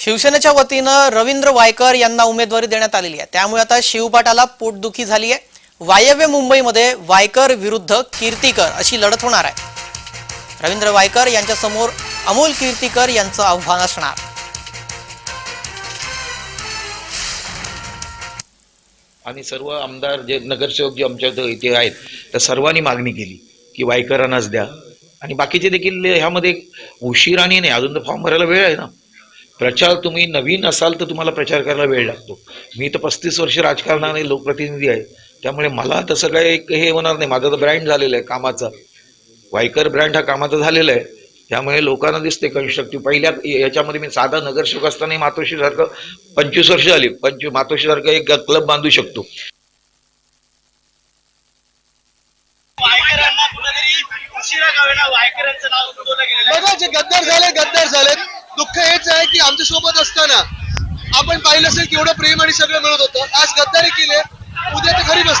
शिवसेनेच्या वतीनं रवींद्र वायकर यांना उमेदवारी देण्यात आलेली आहे. त्यामुळे आता शिवपाटाला पोटदुखी झाली आहे. वायव्य मुंबईमध्ये वायकर विरुद्ध कीर्तीकर अशी लढत होणार आहे. रवींद्र वायकर यांच्या समोर अमोल कीर्तीकर यांचं आव्हान असणार. आणि सर्व आमदार जे नगरसेवक जे आमच्या इथे आहेत त्या सर्वांनी मागणी केली की वायकरांनाच द्या. आणि बाकीचे देखील ह्यामध्ये उशिराने नाही अजून तर फॉर्म भरायला वेळ आहे ना. प्रचार तुम्ही नवीन असाल तर तुम्हाला प्रचार करायला वेळ लागतो. मी तर पस्तीस वर्ष राजकारणाने लोकप्रतिनिधी आहे. त्यामुळे मला तसं काही एक हे होणार नाही. माझा तर ब्रँड झालेला आहे कामाचा. वायकर ब्रँड हा कामाचा झालेला आहे. त्यामुळे लोकांना दिसते कन्स्ट्रक्टिव्ह पहिल्या याच्यामध्ये मी साधा नगरसेवक असताना मातोश्रीसारखं पंचवीस वर्ष झाली. पंचवीस मातोश्रीसारखं एक क्लब बांधू शकतो. वायकरांना कुठेतरी उशिरा का होईना वायकरांचं नाव नोंदवलं गेलेलं आहे. बघा जे गद्दार झाले गद्दार झाले दुःख हेच आहे सोबत असताना आपण पाहिलं असेल केवढं प्रेम आणि सगळं मिळत होतं. आज गद्दारी केली उद्या ते घरी बसतील